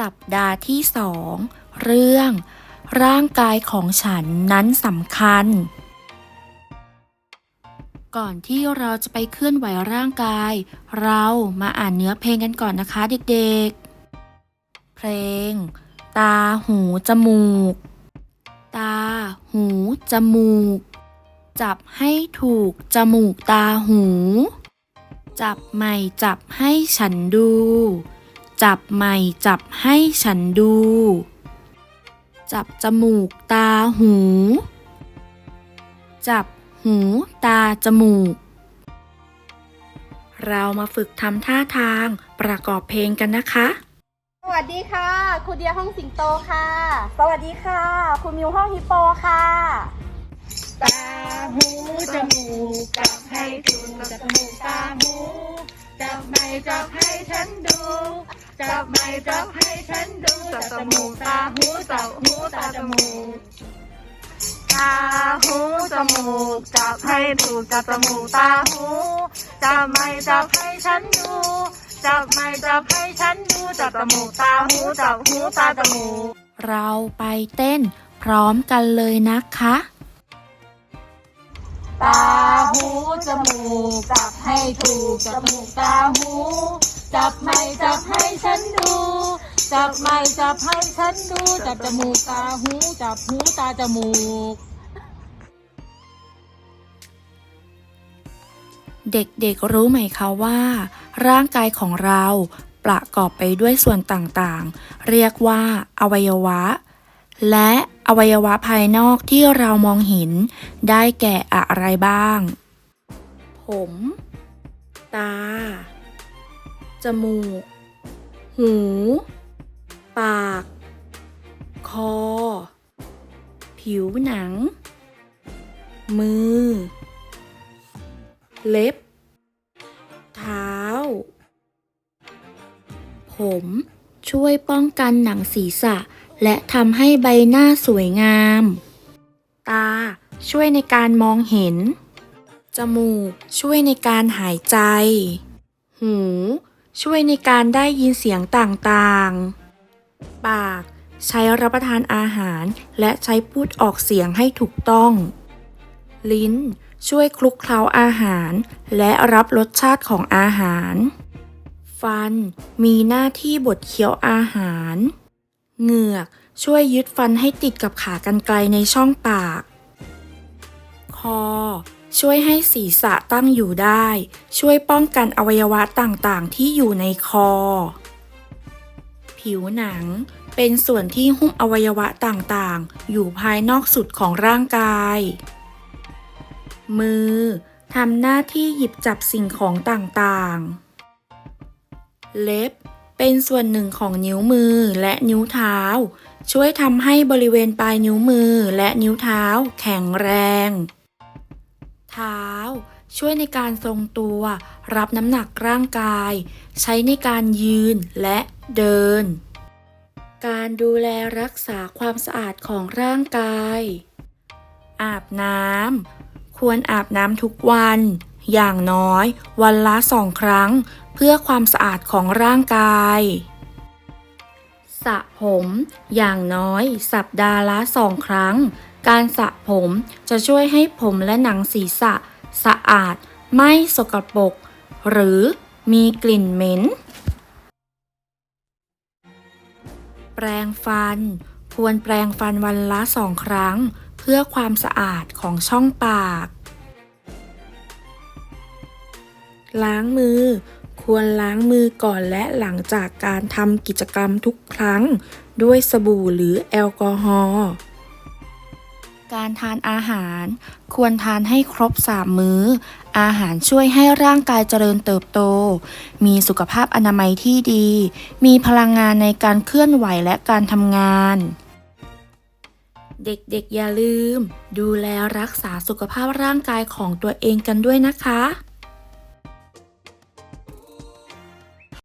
สัปดาห์ที่สองเรื่อง ร่างกายของฉันนั้นสำคัญ ก่อนที่เราจะไปเคลื่อนไหวร่างกาย เรามาอ่านเนื้อเพลงกันก่อนนะคะเด็กๆ เพลง ตาหูจมูก ตา หู จมูก จับให้ถูกจมูกตาหู จับใหม่จับให้ฉันดู จับใหม่จับให้ฉันดู จับจมูกตาหู จับหูตาจมูก เรามาฝึกทำท่าทางประกอบเพลงกันนะคะ สวัสดีค่ะ ครูเดียห้องสิงโตค่ะ สวัสดีค่ะ ครูมิวห้องฮิปโปค่ะ ตาหูจมูกจับให้ถูกจับจมูกตาหูจับไม่จับให้ฉันดู จับไม่จับให้ฉันดูจับจมูกตาหูจับหูตาจมูกตาหูจมูกจับให้ถูกจับจมูกตาหูจับไม่จับให้ฉันดูจับไม่จับให้ฉันดูจับจมูกตาหูจับหูตาจมูกเราไปเต้นพร้อมกันเลยนะคะ ตาหูจมูกจับให้ถูกจมูกตาหู จับไม่จับให้ฉันดู จับไม่จับให้ฉันดู จับจมูกตาหู จับหูตาจมูก เด็กๆรู้ไหมคะว่า ร่างกายของเราประกอบไปด้วยส่วนต่างๆ เรียกว่า อวัยวะ และอวัยวะภายนอกที่เรามองเห็น ได้แก่อะไรบ้าง ผม ตา จมูก หู ปาก คอ ผิวหนัง มือ เล็บ เท้า ผมช่วยป้องกันหนังศีรษะ และทำให้ใบหน้าสวยงาม ตาช่วยในการมองเห็น จมูกช่วยในการหายใจ หู ช่วยในการได้ยินเสียงต่างๆ ปาก ใช้รับประทานอาหารและใช้พูดออกเสียงให้ถูกต้อง ลิ้น ช่วยคลุกเคล้าอาหาร และรับรสชาติของอาหาร ฟัน มีหน้าที่บดเคี้ยวอาหาร เหงือก ช่วยยึดฟันให้ติดกับขากรรไกรในช่องปาก คอ ช่วยให้ศีรษะตั้งอยู่ได้ ช่วยป้องกันอวัยวะต่างๆ ที่อยู่ในคอ ผิวหนัง เป็นส่วนที่หุ้มอวัยวะต่างๆ อยู่ภายนอกสุดของร่างกาย มือทำหน้าที่หยิบจับสิ่งของต่างๆ เล็บ เป็นส่วนหนึ่งของนิ้วมือและนิ้วเท้า ช่วยทำให้บริเวณปลายนิ้วมือและนิ้วเท้าแข็งแรง เท้า ช่วยในการทรงตัว รับน้ำหนักร่างกาย ใช้ในการยืนและเดิน การดูแลรักษาความสะอาดของร่างกาย อาบน้ำควรอาบน้ำทุกวัน อย่างน้อย วันละสองครั้ง เพื่อความสะอาดของร่างกายสระผม อย่างน้อย สัปดาห์ละสองครั้ง การสระผมจะช่วยให้ผมและหนังศีรษะ สะอาด ไม่สกปรกหรือมีกลิ่นเหม็น แปรงฟัน ควรแปรงฟันวันละสองครั้ง เพื่อความสะอาดของช่องปาก ล้างมือ ควรล้างมือก่อนและหลังจากการทำกิจกรรมทุกครั้ง ด้วยสบู่หรือแอลกอฮอล์ การทานอาหาร ควรทานให้ครบ3มื้อ อาหารช่วยให้ร่างกายเจริญเติบโต มีสุขภาพอนามัยที่ดี มีพลังงานในการเคลื่อนไหวและการทำงาน เด็กๆอย่าลืม ดูแลรักษาสุขภาพร่างกายของตัวเองกันด้วยนะคะ